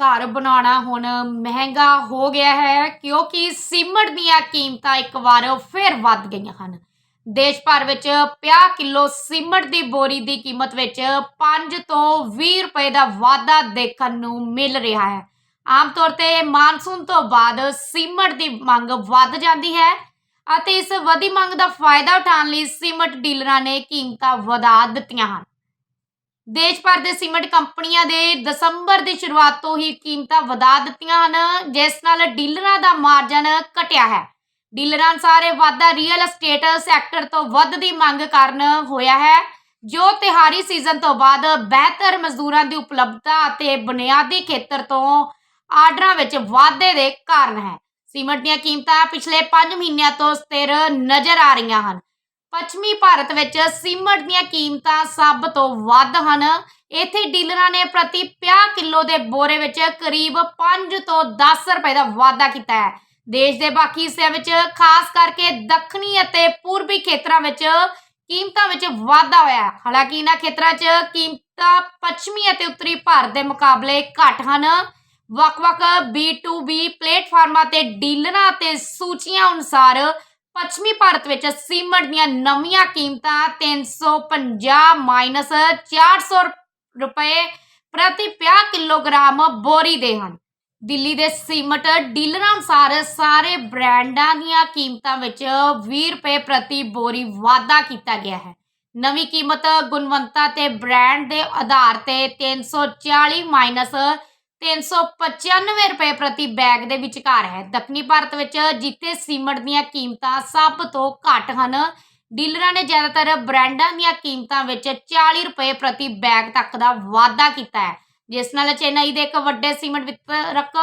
ਘਰ ਬਣਾਉਣਾ ਹੁਣ ਮਹਿੰਗਾ ਹੋ ਗਿਆ ਹੈ, ਕਿਉਂਕਿ ਸੀਮਟ ਦੀਆਂ ਕੀਮਤਾਂ ਇੱਕ ਵਾਰ ਫਿਰ ਵੱਧ ਗਈਆਂ ਹਨ। ਦੇਸ਼ ਭਰ ਵਿੱਚ 50 ਕਿਲੋ ਸੀਮਟ ਦੀ ਬੋਰੀ ਦੀ ਕੀਮਤ ਵਿੱਚ 5 ਤੋਂ 20 ਰੁਪਏ ਦਾ ਵਾਧਾ ਦੇਖਣ ਨੂੰ ਮਿਲ ਰਿਹਾ ਹੈ। ਆਮ ਤੌਰ ਤੇ ਮਾਨਸੂਨ ਤੋਂ ਬਾਅਦ ਸੀਮਟ ਦੀ ਮੰਗ ਵੱਧ ਜਾਂਦੀ ਹੈ ਅਤੇ ਇਸ ਵਧੀ ਮੰਗ ਦਾ ਫਾਇਦਾ ਉਠਾਉਣ ਲਈ ਸੀਮਟ ਡੀਲਰਾਂ ਨੇ ਕੀਮਤਾਂ ਵਧਾ ਦਿੱਤੀਆਂ ਹਨ। ਦੇਸ਼ ਭਰ ਦੇ ਸੀਮੈਂਟ ਕੰਪਨੀਆਂ ਦੇ ਦਸੰਬਰ ਦੀ ਸ਼ੁਰੂਆਤ ਤੋਂ ਹੀ ਕੀਮਤਾਂ ਵਧਾ ਦਿੱਤੀਆਂ ਹਨ, ਜਿਸ ਨਾਲ ਡੀਲਰਾਂ ਦਾ ਮਾਰਜਨ ਘਟਿਆ ਹੈ। ਡੀਲਰਾਂ ਅਨੁਸਾਰ ਵਾਧਾ ਰੀਅਲ ਐਸਟੇਟ ਸੈਕਟਰ ਤੋਂ ਵੱਧਦੀ ਮੰਗ ਕਾਰਨ ਹੋਇਆ ਹੈ, ਜੋ ਤਿਹਾਰੀ ਸੀਜ਼ਨ ਤੋਂ ਬਾਅਦ ਬਿਹਤਰ ਮਜ਼ਦੂਰਾਂ ਦੀ ਉਪਲਬਧਤਾ ਅਤੇ ਬੁਨਿਆਦੀ ਖੇਤਰ ਤੋਂ ਆਰਡਰਾਂ ਵਿੱਚ ਵਾਧੇ ਦੇ ਕਾਰਨ ਹੈ। ਸੀਮੈਂਟ ਦੀਆਂ ਕੀਮਤਾਂ ਪਿਛਲੇ 5 ਮਹੀਨਿਆਂ ਤੋਂ ਸਥਿਰ ਨਜ਼ਰ ਆ ਰਹੀਆਂ ਹਨ। ਪੱਛਮੀ ਭਾਰਤ ਵਿੱਚ ਸੀਮਟ ਦੀਆਂ ਕੀਮਤਾਂ ਸਭ ਤੋਂ ਵੱਧ ਹਨ। ਇੱਥੇ ਡੀਲਰਾਂ ਨੇ ਪ੍ਰਤੀ 50 ਕਿਲੋ ਦੇ ਬੋਰੇ ਵਿੱਚ ਕਰੀਬ 5 ਤੋਂ 10 ਰੁਪਏ ਦਾ ਵਾਧਾ ਕੀਤਾ ਹੈ। ਦੇਸ਼ ਦੇ ਬਾਕੀ ਹਿੱਸਿਆਂ ਵਿੱਚ, ਖਾਸ ਕਰਕੇ ਦੱਖਣੀ ਅਤੇ ਪੂਰਬੀ ਖੇਤਰਾਂ ਵਿੱਚ ਕੀਮਤਾਂ ਵਿੱਚ ਵਾਧਾ ਹੋਇਆ ਹਾਲਾਂਕਿ ਇਹਨਾਂ ਖੇਤਰਾਂ 'ਚ ਕੀਮਤਾਂ ਪੱਛਮੀ ਅਤੇ ਉੱਤਰੀ ਭਾਰਤ ਦੇ ਮੁਕਾਬਲੇ ਘੱਟ ਹਨ। ਵੱਖ-ਵੱਖ B2B ਪਲੇਟਫਾਰਮਾਂ ਤੇ ਡੀਲਰਾਂ ਤੇ ਸੂਚੀਆਂ ਅਨੁਸਾਰ ਪੱਛਮੀ ਭਾਰਤ ਵਿੱਚ ਸੀਮਟ ਦੀਆਂ ਨਵੀਆਂ ਕੀਮਤਾਂ 350 ਮਾਈਨਸ 400 ਰੁਪਏ ਪ੍ਰਤੀ 50 ਕਿਲੋਗ੍ਰਾਮ ਬੋਰੀ ਦੇ ਹਨ। ਦਿੱਲੀ ਦੇ ਸੀਮਟ ਡੀਲਰਾਂ ਅਨੁਸਾਰ ਸਾਰੇ ਬ੍ਰਾਂਡਾਂ ਦੀਆਂ ਕੀਮਤਾਂ ਵਿੱਚ 20 ਰੁਪਏ ਪ੍ਰਤੀ ਬੋਰੀ ਵਾਧਾ ਕੀਤਾ ਗਿਆ ਹੈ। ਨਵੀਂ ਕੀਮਤ ਗੁਣਵੰਤਾ ਤੇ ਬ੍ਰਾਂਡ ਦੇ ਆਧਾਰ ਤੇ 340 ਮਾਈਨਸ 395 ਰੁਪਏ ਪ੍ਰਤੀ ਬੈਗ ਦੇ ਵਿਚਕਾਰ ਹੈ। ਦੱਖਣੀ ਭਾਰਤ ਵਿੱਚ ਜਿੱਥੇ ਸੀਮਟ ਦੀਆਂ ਕੀਮਤਾਂ ਸਭ ਤੋਂ ਘੱਟ ਹਨ, ਡੀਲਰਾਂ ਨੇ ਜ਼ਿਆਦਾਤਰ ਬ੍ਰਾਂਡਾਂ ਦੀਆਂ ਕੀਮਤਾਂ ਵਿੱਚ 40 ਰੁਪਏ ਪ੍ਰਤੀ ਬੈਗ ਤੱਕ ਦਾ ਵਾਧਾ ਕੀਤਾ ਹੈ। ਜਿਸ ਨਾਲ ਚੇਨਈ ਦੇ ਇੱਕ ਵੱਡੇ ਸੀਮਟ ਵਿਤਰਕ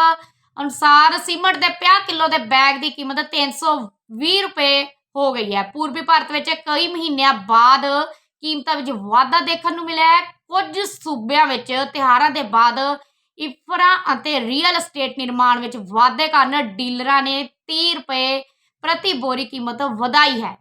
ਅਨੁਸਾਰ ਸੀਮਟ ਦੇ 50 ਕਿਲੋ ਦੇ ਬੈਗ ਦੀ ਕੀਮਤ 320 ਰੁਪਏ ਹੋ ਗਈ ਹੈ। ਪੂਰਬੀ ਭਾਰਤ ਵਿੱਚ ਕਈ ਮਹੀਨਿਆਂ ਬਾਅਦ ਕੀਮਤਾਂ ਵਿੱਚ ਵਾਧਾ ਦੇਖਣ ਨੂੰ ਮਿਲਿਆ ਹੈ। ਕੁਝ ਸੂਬਿਆਂ ਵਿੱਚ ਤਿਹਾਰਾਂ ਦੇ ਬਾਅਦ ਇਫਰਾਂ ਅਤੇ ਰੀਅਲ ਐਸਟੇਟ ਨਿਰਮਾਣ ਵਿੱਚ ਵਾਧੇ ਕਾਰਨ ਡੀਲਰਾਂ ਨੇ 30 ਰੁਪਏ ਪ੍ਰਤੀ ਬੋਰੀ ਕੀਮਤ ਵਧਾਈ ਹੈ।